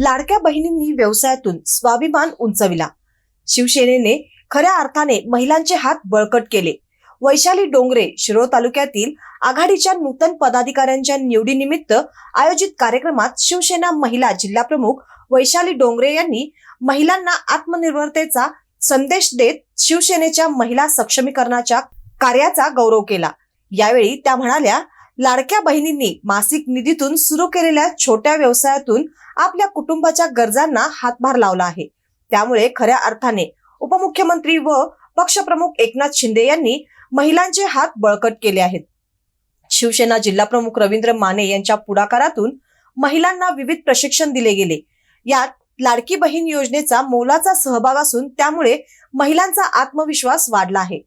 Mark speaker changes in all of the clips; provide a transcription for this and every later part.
Speaker 1: लाडक्या बहिणींनी व्यवसायातून स्वाभिमान उंचविला. शिवसेनेने खऱ्या अर्थाने महिलांचे हात बळकट केले. वैशाली डोंगरे शिरोळ तालुक्यातील आघाडीच्या नूतन पदाधिकाऱ्यांच्या निवडीनिमित्त आयोजित कार्यक्रमात शिवसेना महिला जिल्हा प्रमुख वैशाली डोंगरे यांनी महिलांना आत्मनिर्भरतेचा संदेश देत शिवसेनेच्या महिला सक्षमीकरणाच्या कार्याचा गौरव केला. यावेळी त्या म्हणाल्या लाडक्या बहिणींनी मासिक निधीतून सुरू केलेल्या छोट्या व्यवसायातून आपल्या कुटुंबाच्या गरजांना हातभार लावला आहे. त्यामुळे खऱ्या अर्थाने उपमुख्यमंत्री व पक्षप्रमुख एकनाथ शिंदे यांनी महिलांचे हात बळकट केले आहेत. शिवसेना जिल्हा प्रमुख रवींद्र माने यांच्या पुढाकारातून महिलांना विविध प्रशिक्षण दिले गेले. यात लाडकी बहीण योजनेचा मोलाचा सहभाग असून त्यामुळे महिलांचा आत्मविश्वास वाढला आहे.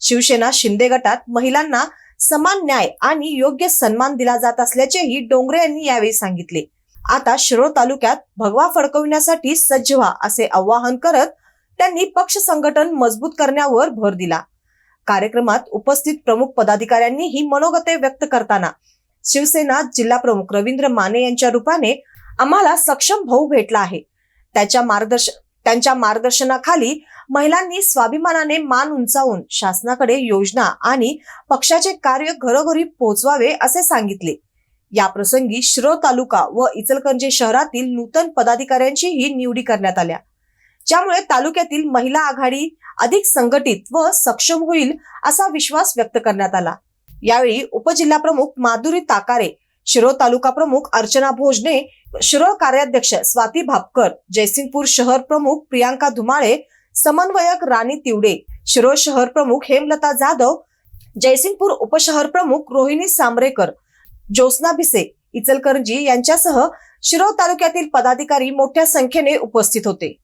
Speaker 1: शिवसेना शिंदे गटात महिलांना समान न्याय आणि योग्य सन्मान दिला जात असल्याचेही डोंगरे यांनी यावेळी सांगितले. आता शिरोळ तालुक्यात भगवा फडकविण्यासाठी सज्ज व्हा असे आवाहन करत त्यांनी पक्ष संघटन मजबूत करण्यावर भर दिला. कार्यक्रमात उपस्थित प्रमुख पदाधिकाऱ्यांनी ही मनोगते व्यक्त करताना शिवसेना जिल्हा प्रमुख रवींद्र माने यांच्या रूपाने आम्हाला सक्षम भाऊ भेटला आहे. त्याच्या मार्गदर्शन त्यांच्या मार्गदर्शनाखाली महिलांनी स्वाभिमानाने मान उंचावून शासनाकडे योजना आणि पक्षाचे कार्य घरोघरी पोहोचवावे असे सांगितले. या प्रसंगी शिरोळ तालुका व इचलकरंजी शहरातील नूतन पदाधिकाऱ्यांचीही निवडी करण्यात आल्या. ज्यामुळे तालुक्यातील महिला आघाडी अधिक संघटित व सक्षम होईल असा विश्वास व्यक्त करण्यात आला. यावेळी उपजिल्हाप्रमुख माधुरी ताकारे शिरोळ तालुका प्रमुख अर्चना भोजने शिरोळ कार्याध्यक्ष स्वाती भापकर जयसिंगपूर शहर प्रमुख प्रियांका धुमाळे समन्वयक राणी तिवडे शिरोळ शहर प्रमुख हेमलता जाधव जयसिंगपूर उपशहर प्रमुख रोहिणी सांबरेकर ज्योत्ना भिसे इचलकरंजी यांच्यासह शिरोळ तालुक्यातील पदाधिकारी मोठ्या संख्येने उपस्थित होते.